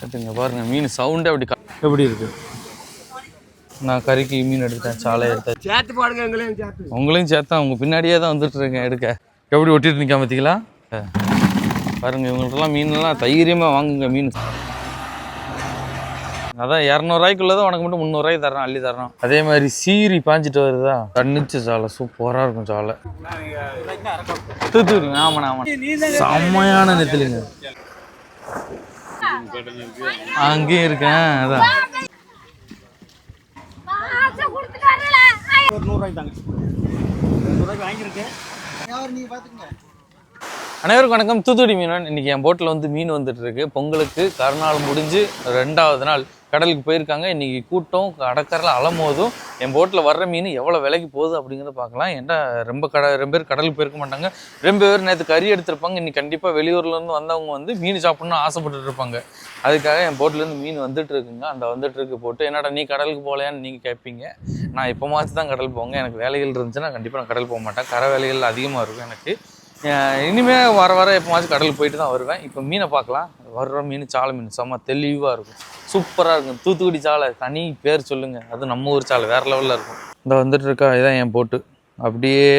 கட்டுங்க பாருங்க மீன் சவுண்டே அப்படி க- எப்படி இருக்கு? நான் கறிக்கு மீன் எடுத்தேன் சாலை எடுத்தேன் சேர்த்து பாடுங்க எங்களையும் சேர்த்து. உங்களையும் சேர்த்தா உங்க பின்னாடியே தான் வந்துட்டு இருக்கேன் எடுக்க. எப்படி ஒட்டிட்டு நிற்காம பார்த்தீங்களா பாருங்க இவங்கள்ட்டலாம் மீன்லாம் தைரியமாக வாங்குங்க மீன். அதான் இரநூறுவாய்க்குள்ளதான் உனக்கு மட்டும் முந்நூறுவாய்க்கு தரேன் அள்ளி தரணும். அதே மாதிரி சீரி பாஞ்சிட்டு வருதா? தண்ணிச்சு சாலை சூப்பராக இருக்கும் சாலை. தூத்துக்குடி ஆமாண்ணா ஆமாண்ணா. செம்மையான நெத்திலுங்க. அங்கேயும் இருக்கேன் அதான். ஒரு நூறுரூவாய்க்கு தாங்க நூறுரூவாய்க்கு வாங்கியிருக்கேன் அனைவருக்கும் வணக்கம். தூத்துக்குடி மீனவன் இன்னைக்கு என் போட்டில் வந்து மீன் வந்துட்டு இருக்கு. பொங்கலுக்கு கருநாள் முடிஞ்சு ரெண்டாவது நாள். கடலுக்கு போயிருக்காங்க. இன்றைக்கி கூட்டம் கடற்கரையில் அலமோதும் என் போட்டில் வர்ற மீன் எவ்வளோ விலைக்கு போகுது அப்படிங்கிறத பார்க்கலாம். ஏன்னா ரொம்ப கட ரொம்ப பேர் கடலுக்கு போயிருக்க மாட்டாங்க. ரொம்ப பேர் நேற்று கறி எடுத்திருப்பாங்க. இன்றைக்கி கண்டிப்பாக வெளியூர்லேருந்து வந்தவங்க வந்து மீன் சாப்பிட்ணுன்னு ஆசைப்பட்டுட்டு இருப்பாங்க. அதுக்காக என் போட்டிலேருந்து மீன் வந்துட்டு இருக்குங்க. அந்த வந்துட்டு இருக்கு போட்டு என்னடா நீ கடலுக்கு போகலையான்னு நீங்கள் கேட்பீங்க நான் எப்போமாச்சும் தான் கடல் போங்க எனக்கு வேலைகள் இருந்துச்சுன்னா கண்டிப்பாக நான் கடல் போக மாட்டேன். கரை வேலைகள் அதிகமாக இருக்கும் எனக்கு. இனிமேல் வர வர எப்போமாச்சும் கடலுக்கு போயிட்டு தான் வருவேன். இப்போ மீனை பார்க்கலாம். வர்ற மீன் சாலை மீன் செம்ம தெளிவாக இருக்கும். சூப்பராக இருக்கும். தூத்துக்குடி சாலை தனி பேர் சொல்லுங்கள் அது நம்ம ஊர் சாலை வேறு லெவலில் இருக்கும். இந்த வந்துட்டு இருக்கா இதான் என் போட்டு அப்படியே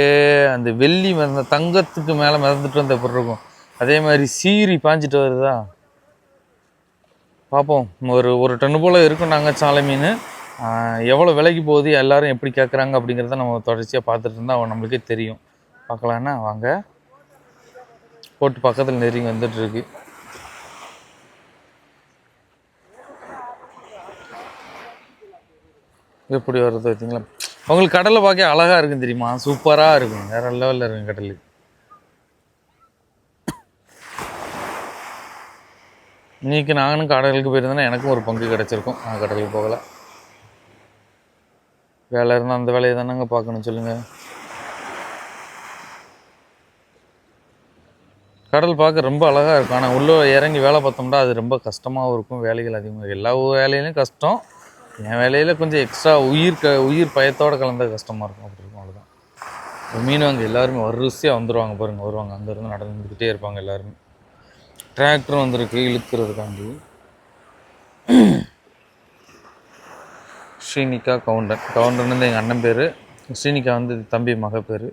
அந்த வெள்ளி மிதந்த தங்கத்துக்கு மேலே மிதந்துட்டு வந்த எப்படி இருக்கும். அதே மாதிரி சீரி பாஞ்சிட்டு வருதா? பார்ப்போம் ஒரு ஒரு டன்னு போல் இருக்கும் நாங்கள் சாலை மீன். எவ்வளோ விலைக்கு போகுது எல்லோரும் எப்படி கேட்குறாங்க அப்படிங்கிறத நம்ம தொடர்ச்சியாக பார்த்துட்டு இருந்தால் அவன் நம்மளுக்கே தெரியும். பார்க்கலான்னா வாங்க. போட்டு பக்கத்தில் நெருங்கி வந்துட்டுருக்கு எப்படி வருது பார்த்தீங்களா உங்களுக்கு கடலை பார்க்க அழகாக இருக்கும் தெரியுமா? சூப்பராக இருக்கும். வேற லெவலில் இருக்கும் கடல். இன்றைக்கி நானும் கடலுக்கு போயிருந்தேன்னா எனக்கும் ஒரு பங்கு கிடச்சிருக்கும். நான் கடலுக்கு போகல. வேலை இருந்தால் அந்த வேலையை தானேங்க பார்க்கணும் சொல்லுங்கள் கடல் பார்க்க ரொம்ப அழகாக இருக்கும். ஆனால் உள்ளே இறங்கி வேலை பார்த்தோம்னா அது ரொம்ப கஷ்டமாகவும் இருக்கும். வேலைகள் அதிகமாக எல்லா வேலையிலையும் கஷ்டம். என் வேலையில் கொஞ்சம் எக்ஸ்ட்ரா உயிர் க உயிர் பயத்தோடு கலந்த கஷ்டமாக இருக்கும். அப்படி இருக்கும் அவ்வளோதான் இப்போ மீனவங்க எல்லாருமே வரிசையாக வந்துடுவாங்க பாருங்கள் வருவாங்க. அங்கேருந்து நடந்துக்கிட்டே இருப்பாங்க எல்லாருமே. டிராக்டர் வந்திருக்கு இழுக்கிறதுக்காண்டி. ஸ்ரீனிகா கவுண்டன். கவுண்டன் வந்து எங்கள் அண்ணன் பேர். ஸ்ரீனிகா வந்து தம்பி மக பேர்.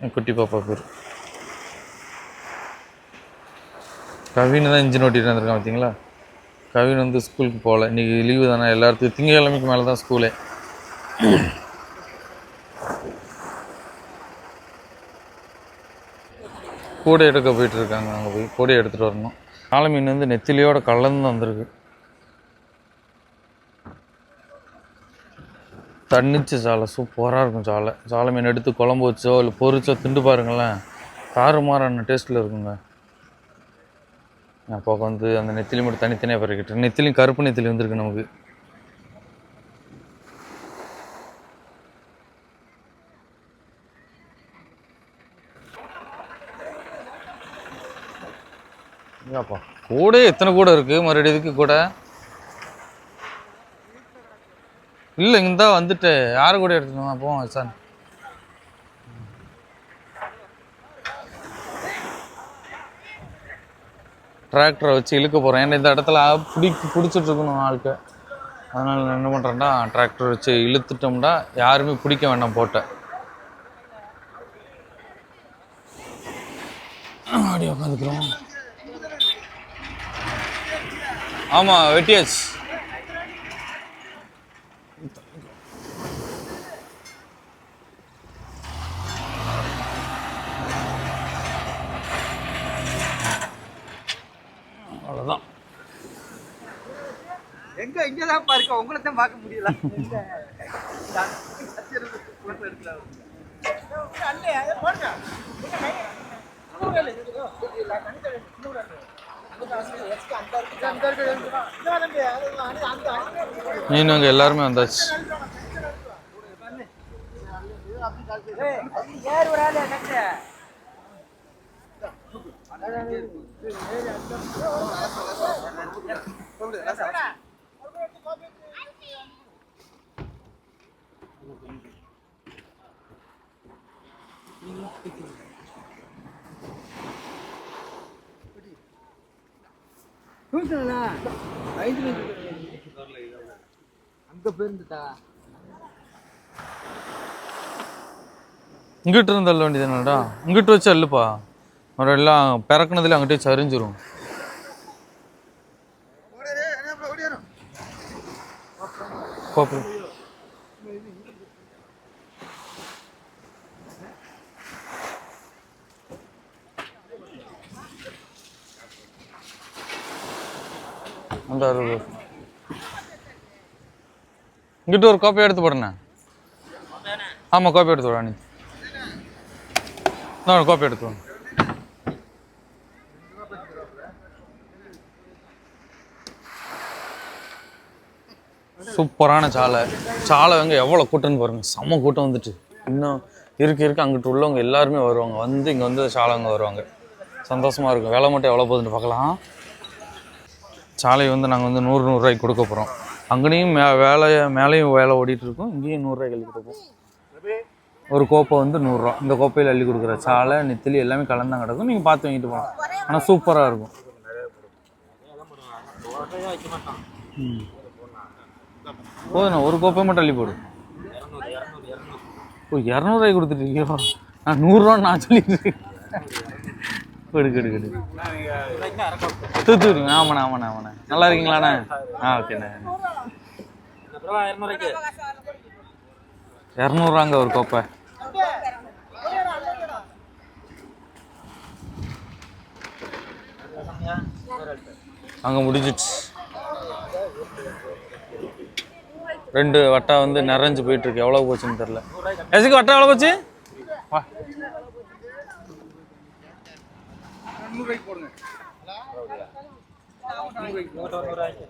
என் குட்டி பாப்பா பேர். கவின்னு தான் இன்ஜின் ஓட்டிட்டு வந்திருக்கான் பார்த்தீங்களா கவின் வந்து ஸ்கூலுக்கு போகல. இன்றைக்கி லீவு தானே? எல்லாத்துக்கும் திங்கக்கிழமைக்கு மேலே தான் ஸ்கூலே கூடை எடுக்க போயிட்டுருக்காங்க அங்கே போய். கூடை எடுத்துகிட்டு வரணும். காளை மீன் வந்து நெத்திலியோட கலந்து வந்திருக்கு. தண்ணிச்சு சாலை. சூப்பராக இருக்கும் சாலை. சாலை மீன் எடுத்து குழம்பு வச்சோ இல்லை பொரிச்சோ திண்டு பாருங்களேன். தாறுமாறான டேஸ்ட்டில் இருக்குங்க. அப்போ வந்து அந்த நெத்திலி மட்டும் தனித்தனியாக பறக்கிட்டு நெத்திலியும் கருப்பு நெத்திலி வந்திருக்கு நமக்கு. ஏப்பா கூட எத்தனை கூட இருக்கு? மறுபடியும் இதுக்கு கூட. இல்லை இங்கே தான் வந்துட்டு யார் கூட எடுத்துட்டு போவோம் சார். டிராக்டரை வச்சு இழுக்க போகிறேன் ஏன்னா இந்த இடத்துல பிடி பிடிச்சிட்டு இருக்கணும் ஆளுக்கு. அதனால் நான் என்ன பண்ணுறேன்னா டிராக்டர் வச்சு இழுத்துட்டோம்னா யாருமே பிடிக்க வேண்டாம் போட்டேன் அப்படி உட்காந்துக்கிறோம் ஆமாம் வெட்டியாச்சு. எங்க இங்க தான் பாருக்க உங்களை தான் பார்க்க முடியல மீனவங்க எல்லாருமே வந்தாச்சு. ஏறு ஒரு ஆளு கட்டு அங்க போயிருந்துட்டா இங்கிட்டு இருந்து தள்ள வேண்டியதுனடா இங்கிட்டு வச்சு அள்ளுப்பா ஒரு எல்லாம் பிறக்குனதுல அங்கிட்டே சரிஞ்சிரும். கோப்பு அறுபது இங்கிட்டு ஒரு கோப்பை எடுத்து போடுண்ணே. ஆமாம் கோப்பை எடுத்து விட நீ. நான் கோப்பை எடுத்து வாங்க சூப்பரான சாலை. சாலை வந்து எவ்வளோ கூட்டம்னு பாருங்க. செம்ம கூட்டம் வந்துட்டு. இன்னும் இருக்க இருக்க. அங்கிட்டு உள்ளவங்க எல்லாருமே வருவாங்க. வந்து இங்கே வந்து சாலைங்க வருவாங்க. சந்தோஷமா இருக்கும். வேலை மட்டும் எவ்வளோ போகுதுன்னு பார்க்கலாம். சாலை வந்து நாங்கள் வந்து நூறு நூறுரூவாய்க்கு கொடுக்க போகிறோம் அங்கேயும் மே வேலையை மேலேயும் வேலை ஓடிட்டு இருக்கோம். இங்கேயும் நூறுரூவாய்க்கு அள்ளி கொடுப்போம். ஒரு கோப்பை வந்து நூறுரூவா. இந்த கோப்பையில் அள்ளி கொடுக்குற சாலை நெத்திலி எல்லாமே கலந்தான் கிடக்கும். நீங்கள் பார்த்து வாங்கிட்டு போகலாம். ஆனால் சூப்பராக இருக்கும். போதுண்ணா ஒரு கோப்பை மட்டும் அள்ளி போடு. ஓ இரநூறுவாய்க்கு கொடுத்துட்டீங்களோ நான் நூறுரூவா நான் சொல்லிட்டு இருக்கேன். கெடு கெடு கெடு. தூத்துக்குடி ஆமாண்ணா ஆமாண்ணா ஆமாண்ணா நல்லா இருக்கீங்களாண்ணா? ஆ ஓகேண்ணா இரநூறுவாங்க ஒரு கோப்பை. அங்கே முடிஞ்சிச்சு ரெண்டு வட்டா வந்து நிறைஞ்சு போயிட்டுருக்கு எவ்வளோ போச்சுன்னு தெரில எதுக்கு வட்டா எவ்வளோ போச்சு? வா. நூறுரூவாய்க்கு போடுங்க நூறுரூவாய்க்கு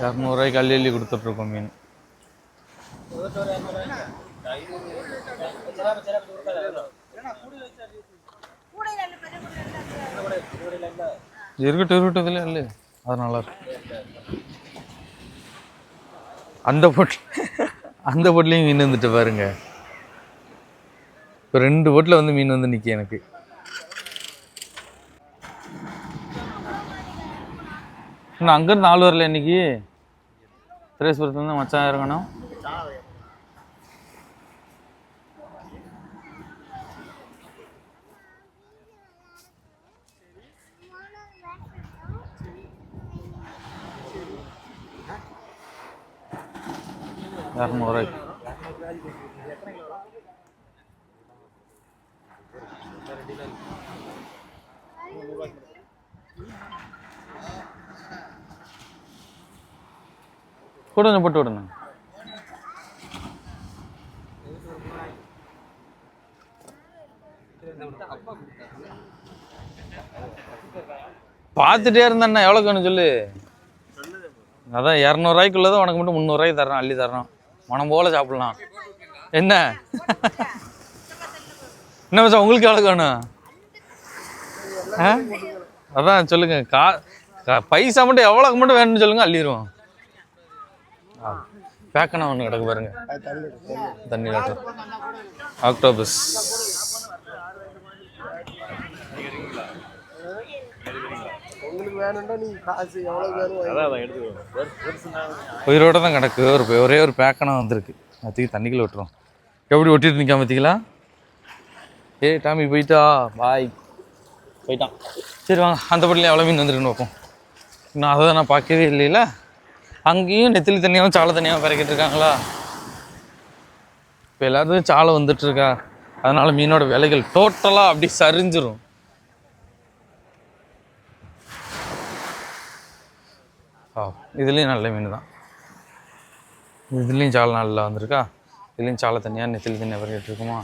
இரநூறுவாய்க்கு அள்ளி அள்ளி கொடுத்துட்ருக்கோம் மீன். இருக்கட்டும் இருக்கட்டும் இதில் இல்லை. அது நல்லா அந்த பொட்டில் அந்த பொட்டிலையும் மீன் வந்துட்டு பாருங்க. இப்போ ரெண்டு பொட்டில் வந்து மீன் வந்து நிற்கி எனக்கு. இன்னும் அங்கேருந்து ஆள் வரல இன்னைக்கு. திரேஸ்வரத்துலேருந்து மச்சான் இறங்கணும். இரநூறுவாய்க்கு கூட கொஞ்சம் போட்டு விடுங்க பார்த்துட்டே இருந்தேண்ணா எவ்வளோ வேணும் சொல்லு? அதான் இரநூறுவாய்க்குள்ளதான் உனக்கு மட்டும் முந்நூறுவாய்க்கு தரேன் அள்ளி தரணும். மனம் போல் சாப்பிட்லாம். என்ன? என்ன மச்சான் உங்களுக்கு எவ்வளோ வேணும்? ஆ? அதான் சொல்லுங்கள் கா பைசா மட்டும் எவ்வளோக்கு மட்டும் வேணும்னு சொல்லுங்கள் அள்ளிடுவோம் பேக்கனா ஒன்று கிடக்கு பாருங்க. தண்ணி லாட்டர் ஆக்டோபஸ். உங்களுக்கு வேணும்னா நீங்க காசு எவ்வளவு வேணும் உயிரோட தான் கிடக்கு. ஒரு ஒரே ஒரு பேக்கனா வந்திருக்கு. அதுக்கு தண்ணிக்குள்ள விட்டுரும். எப்படி ஒட்டிட்டு நிற்காம பார்த்தீங்களா ஏய் டாமி போயிட்டா. பாய். போயிட்டான். சரி வாங்க. அந்த பட்டியில் எவ்வளோ மீன் வந்துருக்குன்னு பார்ப்போம். இன்னும் அதை தான் நான் பார்க்கவே இல்லைல்ல அங்கேயும் நெத்திலி தண்ணியாகவும் சாலை தண்ணியாகவும் பிறக்கிட்டு இருக்காங்களா? இப்போ எல்லாத்துக்கும் சாலை வந்துட்டு இருக்கா? அதனால மீனோட விலைகள் டோட்டலாக அப்படி சரிஞ்சிரும். ஆ இதுலேயும் நல்ல மீன் தான். இதுலேயும் சாலை நல்லா வந்திருக்கா? இதுலேயும் சாலை தனியாக நெத்திலி தனியாக பிறக்கிட்டு இருக்குமா?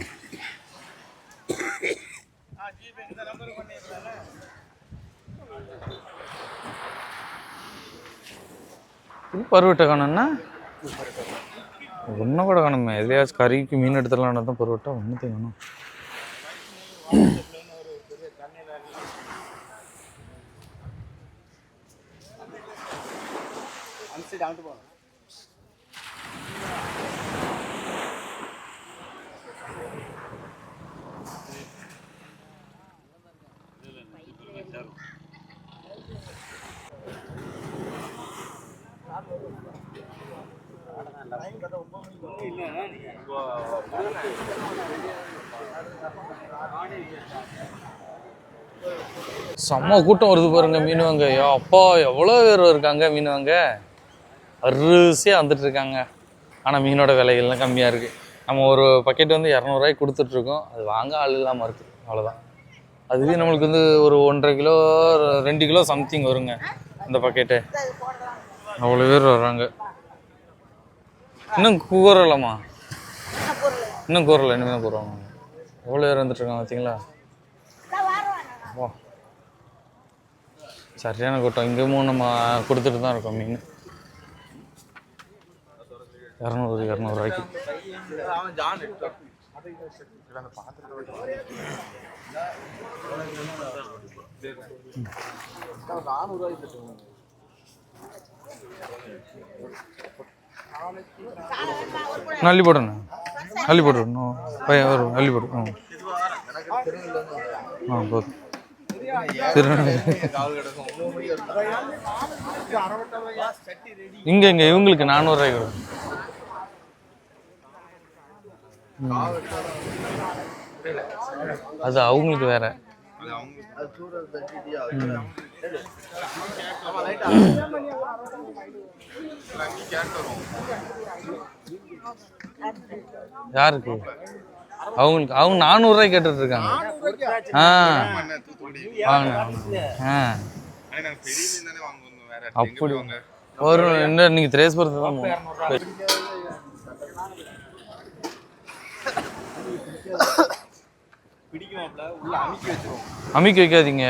பருவட்டை காணும்னா ஒன்றும் கூட காணுமே எதையாச்சும் கறிக்கு மீன் எடுத்துடலான்னு தான் பருவட்டா ஒன்றுத்தையும் வேணும். செம்ம கூட்டம் வருது பாருங்க மீன் வாங்க ஐயோ அப்பா எவ்வளோ பேர் இருக்காங்க மீன் வாங்க அரிசியாக வந்துட்டு இருக்காங்க. ஆனால் மீனோட விலைகள்லாம் கம்மியாக இருக்குது நம்ம ஒரு பக்கெட் வந்து இரநூறுவாய்க்கு கொடுத்துட்ருக்கோம் அது வாங்க ஆள் இல்லாமல் இருக்குது அவ்வளோதான் அதுவே நம்மளுக்கு வந்து ஒரு ஒன்றரை கிலோ ரெண்டு கிலோ சம்திங் வருங்க இந்த பக்கெட்டு அவ்வளோ பேர் வர்றாங்க. இன்னும் கூறலாமா இன்னும் கூறல. இனிமேல் கூறுவாங்க எவ்வளோ பேர் வந்துட்டு இருக்காங்க பார்த்தீங்களா வா. சரியான கூட்டம். இங்கேயும் நம்ம கொடுத்துட்டு தான் இருக்கோம் மீன். இரநூறு இரநூறுவாய்க்கு நல்லி போடணும் அள்ளி போட்டுடணும் பையன் வரும் அள்ளி போடு ஆ ஆ போதும். இங்க இங்க இவங்களுக்கு நானூறு வரும். அது அவங்களுக்கு வேற. யாருக்கு? அவங்களுக்கு அவங்க நானூறுரூவாய்க்கு கேட்டுட்டு இருக்காங்க ஆ. வாங்க. ஆ. அப்படி. ஒரு இன்னும் நீங்கள் திரேஸ்புரத்து தான் போகணும். வைக்காதீங்க.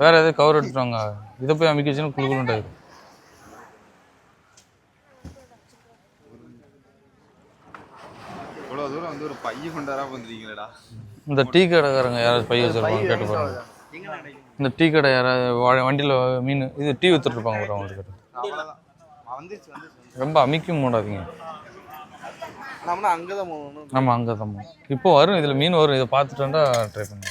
வேற எதாவது கவர் எடுத்துட்டு வாங்க. இதை போய் அமிக்கி வச்சுன்னா குழுக்குள்ளாயிரும் தூரம் வந்து ஒரு பையன் கொண்டாரா வந்துருக்கீங்களா இந்த டீ கடைக்காரங்க யாராவது பைய வச்சிருப்பாங்க கேட்டு பாருங்க. இந்த டீ கடை யாராவது வண்டியில மீன் இது டீ வித்துட்டு இருப்பாங்க பாருங்க அவங்களுக்கு ரொம்ப அமிக்கும் மூடாதீங்க. நம்மனா அங்கே தான் போகணும். நம்ம அங்கே தான் போகணும். இப்போ வரும் இதில் மீன் வரும் இதை பார்த்துட்டு வந்தா ட்ரை பண்ணுங்க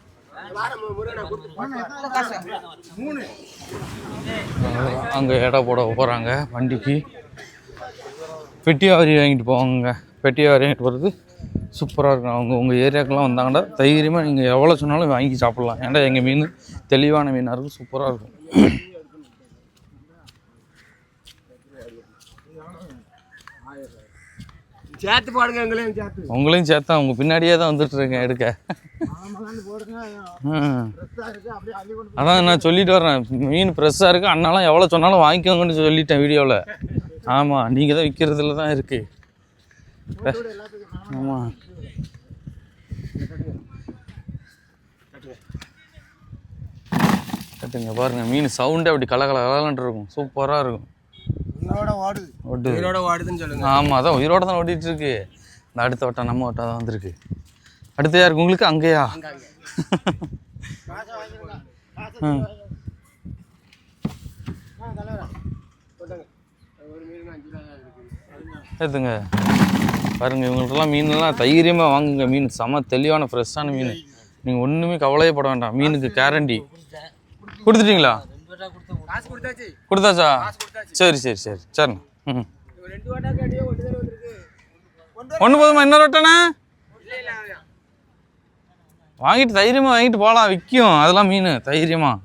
அங்கே எடை போட போகிறாங்க வண்டிக்கு. பெட்டியாவரி வாங்கிட்டு போவாங்க பெட்டியாவரி வாங்கிட்டு போகிறது சூப்பராக இருக்கும். அவங்க உங்கள் ஏரியாக்கெல்லாம் வந்தாங்கன்னா தைரியமாக நீங்கள் எவ்வளோ சொன்னாலும் வாங்கி சாப்பிட்லாம். ஏன்டா எங்கள் மீன் தெளிவான மீனாக இருக்கும் சூப்பராக இருக்கும். சேர்த்து பாடுங்க எங்களையும் சேர்த்து. உங்களையும் சேர்த்தா உங்கள் பின்னாடியே தான் வந்துட்டு இருக்கேன் எடுக்க. அதான் நான் சொல்லிட்டு வரேன் மீன் ஃப்ரெஷ்ஷாக இருக்குது அண்ணாலாம் எவ்வளோ சொன்னாலும் வாங்கிக்கோங்கன்னு சொல்லிட்டேன் வீடியோவில் ஆமாம் நீங்கள் தான் விற்கிறதுல தான் இருக்குது ஆமாம் கட்டுங்க பாருங்க மீன் சவுண்டே அப்படி கல கல கலன்ட்டு இருக்கும். சூப்பராக இருக்கும். உயிரோட உயிரோட சொல்லுங்க. ஆமாம் அதான் உயிரோட தான் ஓடிட்டு இருக்கு இந்த அடுத்த வட்டம் நம்ம வட்டம் தான் வந்திருக்கு. அடுத்து யாருக்கு உங்களுக்கு அங்கேயா? ம். எடுத்துங்க பாருங்க இவங்கள்ட்டலாம் மீன்லாம் தைரியமாக வாங்குங்க. மீன் செம தெளிவான ஃப்ரெஷ்ஷான மீன். நீங்கள் ஒன்றுமே கவலையே பட வேண்டாம். மீனுக்கு கேரண்டி கொடுத்துட்டீங்களா? கொடுத்தாச்சு. சரி சரி சரி. சரிண்ணா ம் ஒன்று போதுமா? இன்னொரு வட்டண்ணே? வாங்கிட்டு தைரியமாக வாங்கிட்டு போகலாம் விற்கும் அதெல்லாம் மீன். தைரியமாக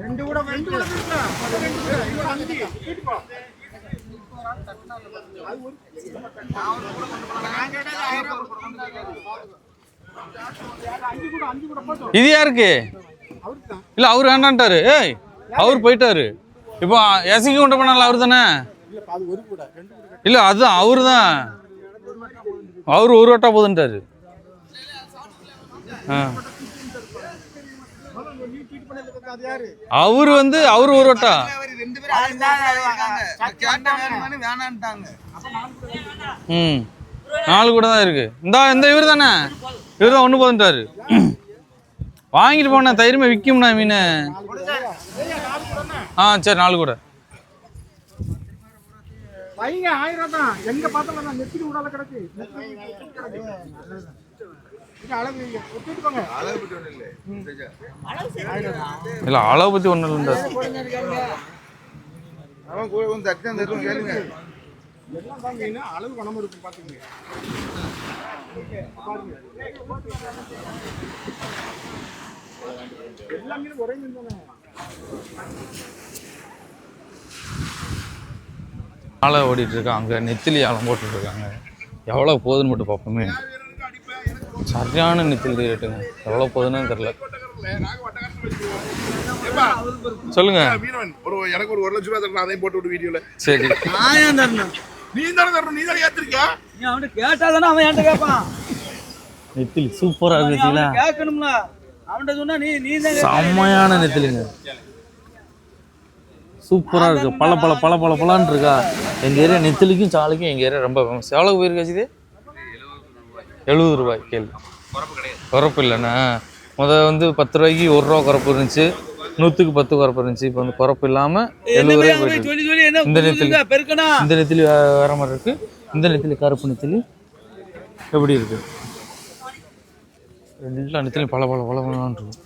ரெண்டு கூட ரெண்டு கூட இது யாருக்கு? இல்லை அவர் வேண்டான்ட்டாரு. ஏய் அவர் போயிட்டாரு. இப்போ எசிக்கு கொண்டு பண்ணல அவர் தானே இல்லை அதுதான் அவரு தான் அவர் ஒரு வட்டா போதுன்ட்டாரு. ஆ. அவர் வந்து அவர் ஒரு வட்டா. ரெண்டு பேரும் கேட்ட வேணுமானு வேணான்ட்டாங்க. ம். நாலு கூட தான் இருக்கு. இந்த இந்த இவர் தானே? இவர் தான் ஒன்று போதுன்ட்டாரு. வாங்கிட்டு போனேன் தைரியமா விற்கும்ண்ணா மீன். ஆ சரி நாலு கூட. ஆயிரம் தான். எங்க நெத்திரி விடாத கிடக்கு நெத்திலி கிடக்கு. இது அளவு இல்ல. அளவு விட்டு ஒண்ணு இல்லை இல்லை அளவை பற்றி ஒன்றும் இல்லை. அவன் கூட வந்து தட்டி அந்த இடத்துல கேளுங்க. எல்லாம் தான் மீன் அளவு கணம் இருக்கும் பாத்துக்கங்க. பாருங்க. எல்லா மீனும் ஒரே மீன் தானே. ஆளை ஓடிட்டு இருக்காங்க அங்கே நெத்திலி ஆழம் போட்டுட்டு இருக்காங்க. எவ்வளோ போகுதுன்னு மட்டும் பார்ப்போமே. சரியான நெத்திலி ரேட்டுங்க எவ்வளோ போகுதுன்னு தெரில சொல்லுங்க. ஒரு எனக்கு ஒரு ஒரு லட்ச ரூபா தரணும் அதையும் போட்டு விட்டு வீடியோல. சரி. நீ தானே தரணும்? நீ தானே ஏத்திருக்கியா? நீ அவன்கிட்ட கேட்டாதானே அவன் என்கிட்ட கேட்பான் நெத்திலி இருக்கு நெத்திலா கேட்கணும்ல. அவன்கிட்ட சொன்னா நீ நீ தான் செம்மையான நெத்திலிங்க. சூப்பராக இருக்கு. பல பல பல பல பலான்னு இருக்கா? எங்கள் ஏரியா நெத்திலிக்கும் சாலைக்கும் எங்கள் ஏரியா ரொம்ப ஃபேமஸ் எவ்வளோ போயிருக்காச்சு இது? எழுபது ரூபாய் கேள்வி. குறப்பு இல்லைண்ணா. முத வந்து பத்து ரூபாய்க்கு ஒரு ரூபா குறப்பு இருந்துச்சு. நூற்றுக்கு பத்து குறப்பு இருந்துச்சு. இப்போ வந்து குறப்பு இல்லாமல் எழுபது ரூபாய் போயிட்டு இந்த நெத்திலி. பெருக்கனா? இந்த நெத்திலி வேற மாதிரி இருக்கு. இந்த நெத்திலி கருப்பு நெத்திலி எப்படி இருக்கு? எல்லா நெத்திலையும் பல பல பல பலன்னு இருக்கும்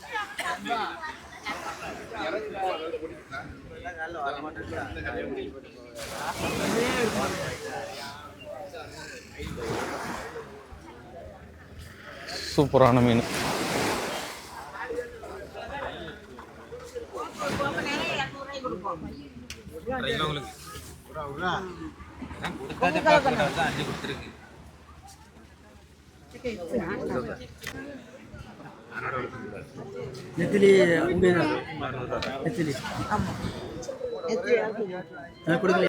சூப்பரான மீன். நெத்திலி நெத்திலி. நான் கொடுக்கல.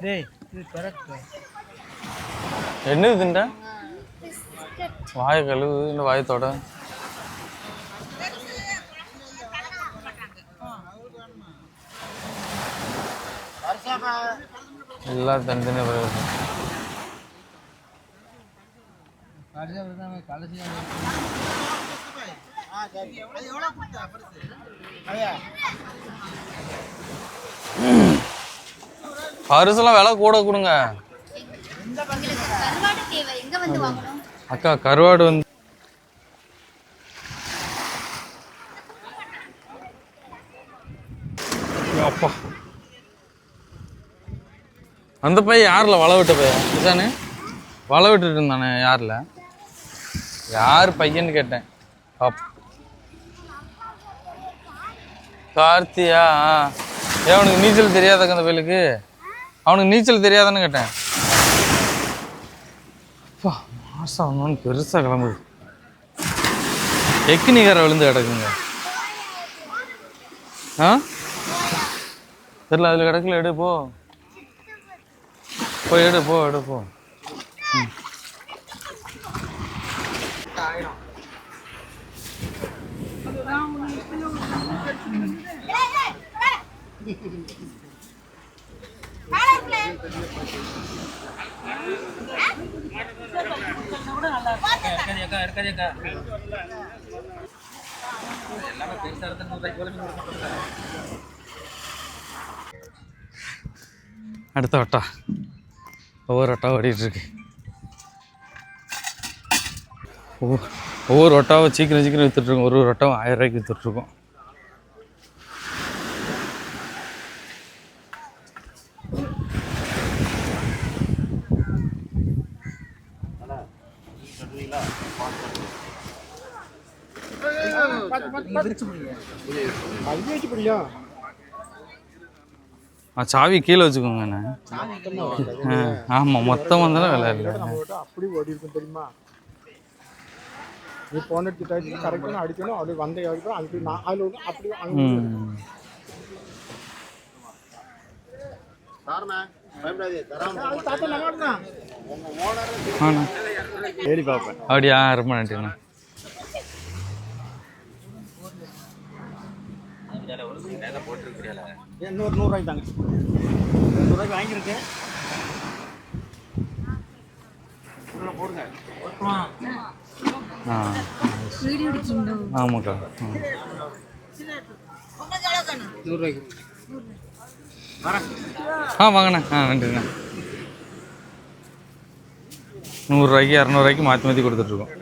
டேய் இது கரெக்ட் என்ன இதுண்டா வாயை கழுவு இல்லை வாயத்தோட எல்லாம் தனித்தனியாக வருது பரிசுலாம் விலை கூட கொடுங்க. அக்கா கருவாடு வந்து அப்பா. அந்த பையன் யாரில்? வலை விட்ட பையன். நிசானு வலை விட்டுட்டு இருந்தானே யாரில்? யார் பையன்னு கேட்டேன். அப். கார்த்தியா. ஏன் அவனுக்கு நீச்சல் தெரியாதக்க அந்த பயலுக்கு. அவனுக்கு நீச்சல் தெரியாதான்னு கேட்டேன். அப்பா, மாசம் ஒன்று பெருசாக கிளம்புது. எக்கினிகார விழுந்து கிடக்குங்க. ஆ? தெரில அதில் கிடக்கல எடு போ. போய் எடு போ எடு போ. அடுத்த வட்டா. ஒவ்வொரு வட்டா ஓடிட்டுருக்கு ஒவ்வொரு ஒவ்வொரு வட்டாவும் சீக்கிரம் சீக்கிரம் விற்றுட்ருக்கோம் ஒரு ஒரு வட்டாவும் ஆயிரம் ரூபாய்க்கு விற்றுட்ருக்கோம் அது வச்சு பிடியா ஆ சாவி கீழே வச்சுக்கோங்கண்ணே ஆ ஆமாம் மொத்தம் வந்தாலும் விலை இல்லை. அப்படி ஓடி இருக்கும் தெரியுமா? நீ போன எடுத்து கரெக்டாக அடிக்கணும் அப்படி வந்த வரைக்கும் அதுக்கு நான் அதில் ஒன்று அப்படி அப்படியா ரொம்ப நன்றிண்ணா. இன்னொரு நூறுரூவாய்க்கு தாங்க நூறுரூவாய்க்கு வாங்கியிருக்கேன் ஆ. ஆமாக்கா. ம். ஆ வாங்கண்ணே. ஆ நன்றிண்ணா நூறுரூவாய்க்கு இரநூறுவாய்க்கு மாற்றி மாற்றி கொடுத்துட்ருக்கோம்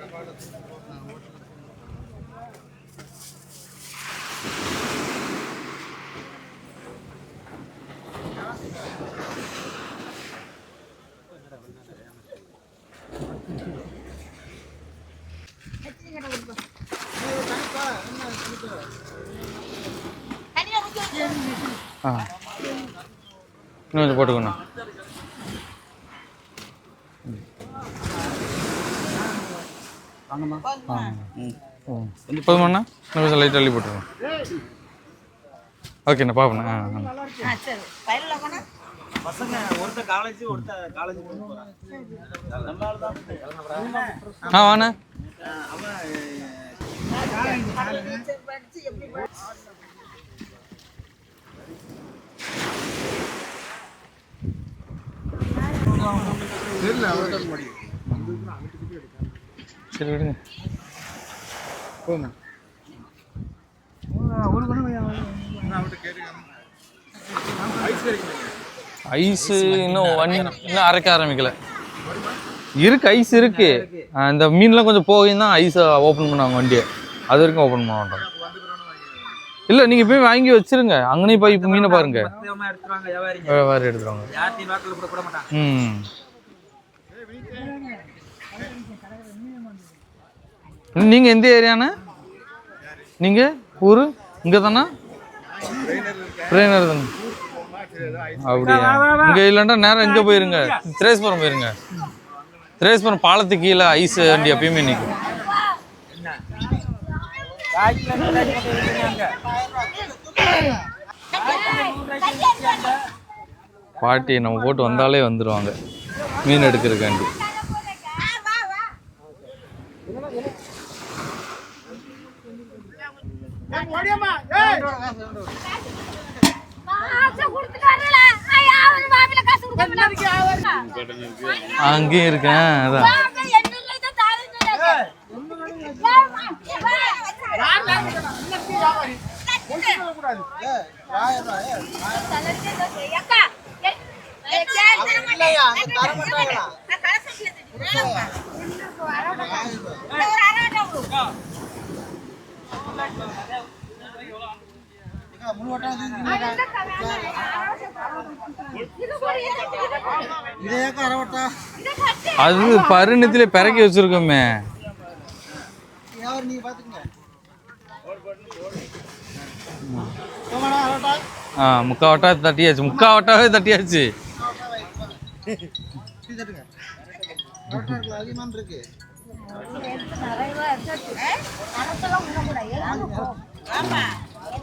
ஆ இன்னும் கொஞ்சம் போட்டுக்கணும் ஆ ம் போதுமாண்ணா இன்னும் கொஞ்சம் லைட் அள்ளி போட்டுருவோம் ஓகேண்ணா பாப்பண்ணா ஆ ஆ. பசங்க ஒருத்தர் காலேஜ் ஒருத்தர் காலேஜ் போறான் நம்ம ஆளு தான் ஆ வாண்ணா அவன் சரி விடுங்க. போதும் ஐஸ் இன்னும் ஒன் இன்னும் அரைக்க ஆரம்பிக்கல. இருக்கு ஐஸ் இருக்கு. ஆ, இந்த மீன்லாம் கொஞ்சம் போகையும் தான் ஐஸை ஓப்பன் பண்ணாங்க வண்டியை. அது வரைக்கும் ஓப்பன் பண்ண மாட்டோம். இல்லை நீங்கள் போய் வாங்கி வச்சிருங்க. அங்கனே போய் மீனை பாருங்க. சத்தியமா எடுத்துருவாங்க ம். நீங்கள் எந்த ஏரியாண்ணா நீங்கள் ஊர்? இங்கே தானா ட்ரெயினர் தானே அப்படியா இங்கே இல்லைன்னா நேரம் இங்கே போயிருங்க. திரேஸ்புரம் போயிருங்க. திரேஸ்புரம் பாலத்துக்கு கீழே ஐஸ் வண்டி எப்பயுமே நிற்கும் பாட்டி நம்ம போட்டு வந்தாலே வந்துடுவாங்க மீன் எடுக்கிறக்காண்டி அங்கேயும் இருக்கேன் அதான். அது பருணத்திலே பிறக்கி வச்சிருக்கோமே. ஆ முக்கா வட்டா தட்டியாச்சு. முக்கா வட்டாவே தட்டியாச்சு.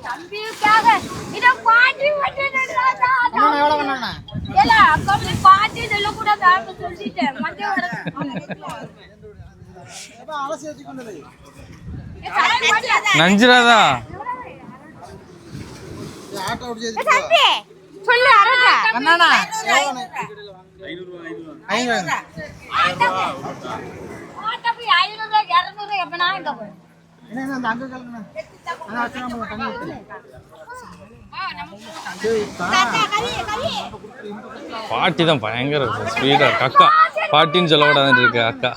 தம்பிக்காக இத பாட்டி எவ்வளவு பண்ணாங்கண்ணா எல்லாம் அக்கா போய் பாட்டி சொல்லக்கூடாது அவங்க சொல்லிட்டேன் மஞ்சள் வர சொல்லு அரட்டா. பாட்டி தான் பயங்கர இருக்கு அக்கா பாட்டின்னு சொல்ல கூடாதுன்னு இருக்கு அக்கா.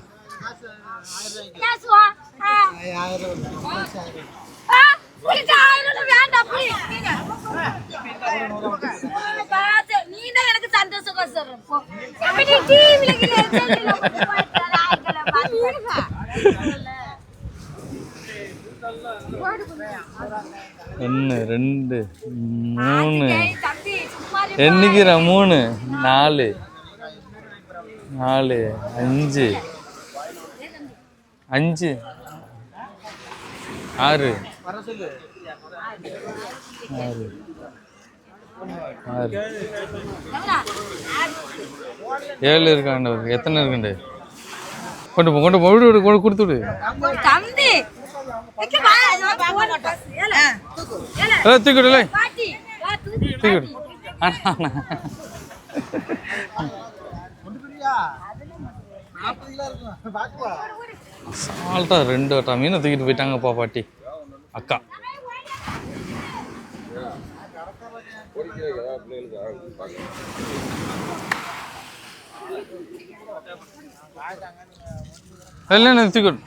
பேசுவா ஆ புரியுது ஆயிரம் ரூபாய் வேண்டாம் புரியுது நீங்க. பாத்து, நீ தான் எனக்கு சந்தோஷமா சொல்ற போ. அப்ப நீ டிவில கிட்ட செல்லுல போட்டு பாத்து, ஆட்களை பாத்து. ஒன்று ரெண்டு மூணு. எண்ணிக்கிற மூணு நாலு. நாலு அஞ்சு. அஞ்சு. ஆறு. எவ்வளோ? ஏழு இருக்காண்டு எத்தனை இருக்குண்டு? கொண்டு போ கொண்டு போ விடு கொடு கொடுத்து விடு. தம்பி. இங்க வா, இது வா, போன் பஸ். ஏலே, ஏலே, ஏ தூக்கி விடு லே. பாட்டி வா, தூக்கி தூக்கி விடு பாட்டி. அண்ணா, அண்ணா. நாற்பது கிலோ இருக்கும்? பாத்துவா சால்ட்டா ரெண்டு வட்டா. மீனை தூக்கிட்டு போயிட்டாங்கப்பா பாட்டி. அக்கா. இல்லை என்ன தூக்கி விடு.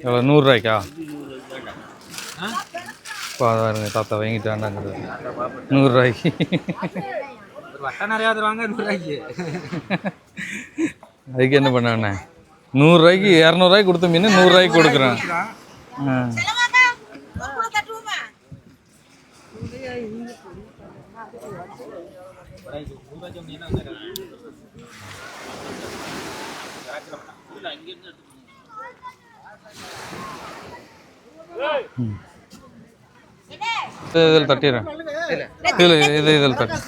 எவ்வளோ நூறுரூவாய்க்கா பாருங்க தாத்தா வாங்கிட்டு வேண்டாங்கிறது நூறுரூவாய்க்கு. ஒரு வட்டை நிறையா தருவாங்க நூறுரூவாய்க்கு. அதுக்கு என்ன பண்ண நூறுரூவாய்க்கு இரநூறுவாய்க்கு கொடுத்த மீன் நூறுரூவாய்க்கு கொடுக்குறேன். இது இதில் தட்டிடுறேன். இதில் இது இதில் தட்டி.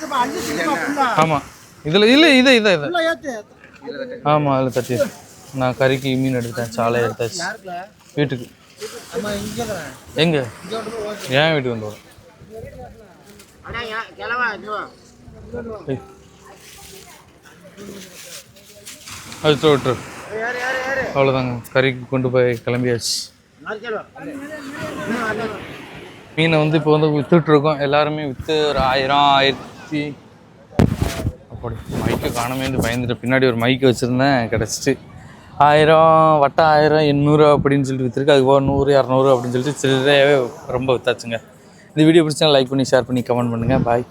ஆமாம் இதில் இல்லை இதை இதை இதை. ஆமாம் அதில் தட்டி. நான் கறிக்கு மீன் எடுத்தேன் சாலை எடுத்தாச்சு. வீட்டுக்கு. எங்கே? ஏன் வீட்டுக்கு வந்து வரேன் அண்ணா கிளவா இங்க வா ஏய். அது விட்டு விட்டுரு. அவ்வளோதாங்க கறிக்கு கொண்டு போய் கிளம்பியாச்சு. மீனை வந்து இப்போ வந்து வித்துட்ருக்கோம் எல்லாருமே விற்று ஒரு ஆயிரம் ஆயிரத்தி அப்படி மைக்கு காணமே வந்து பயந்துட்டு பின்னாடி ஒரு மைக்கு வச்சுருந்தேன் கிடச்சிட்டு ஆயிரம் வட்ட ஆயிரம் எண்ணூறு அப்படின்னு சொல்லிட்டு விற்றுருக்கு அதுக்கு போக நூறு இரநூறு அப்படின்னு சொல்லிட்டு சில்லறையாகவே ரொம்ப வித்தாச்சுங்க. இந்த வீடியோ பிடிச்சா லைக் பண்ணி ஷேர் பண்ணி கமெண்ட் பண்ணுங்கள் பாய்